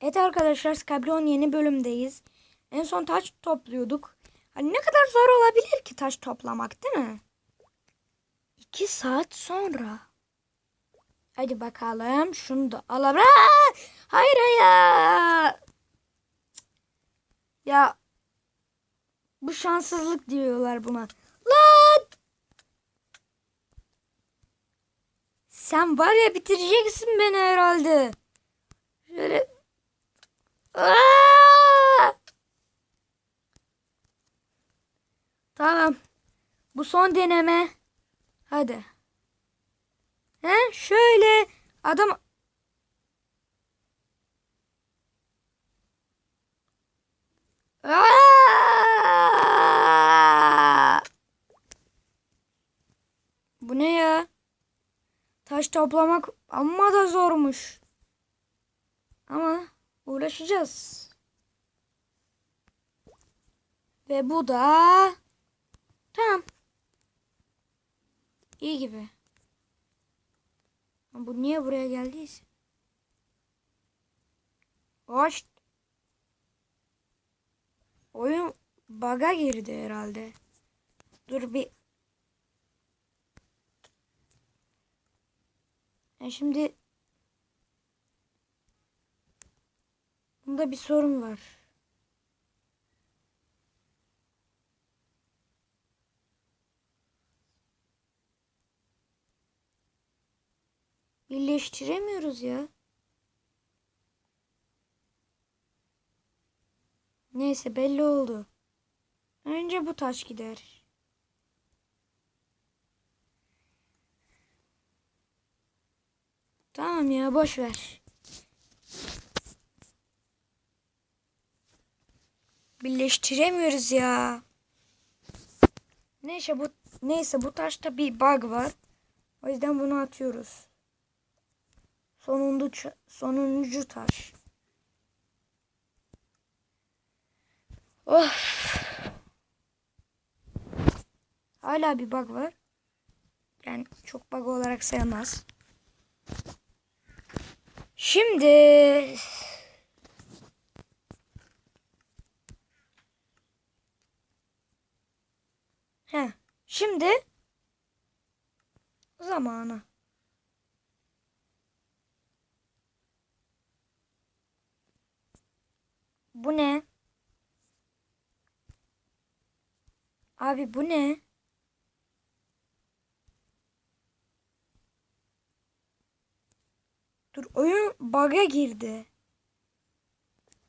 Evet arkadaşlar Skyblock'un yeni bölümdeyiz. En son taş topluyorduk. Hani ne kadar zor olabilir ki taş toplamak değil mi? İki saat sonra. Hadi bakalım şunu da alalım. Aa! Hayır hayır. Ya bu şanssızlık diyorlar buna. Lan! Sen var ya bitireceksin beni herhalde. Şöyle. Tamam. Bu son deneme. Hadi. He şöyle adam! Bu ne ya? Taş toplamak amma da zormuş. Ama uğraşacağız. Ve bu da tamam. İyi gibi. Ama Bu niye buraya geldiyse? Hoş. Oyun baga girdi herhalde. Dur bir. E şimdi bunda bir sorun var. Birleştiremiyoruz ya. Neyse belli oldu. Önce bu taş gider. Tamam ya boş ver. Birleştiremiyoruz ya. Neyse bu neyse bu taşta bir bug var. O yüzden bunu atıyoruz. Sonuncu sonuncu taş. Of. Hala bir bug var. Yani çok bug olarak sayılmaz. Şimdi He, şimdi zamanı. Bu ne? Abi bu ne? Dur oyun bug'a girdi.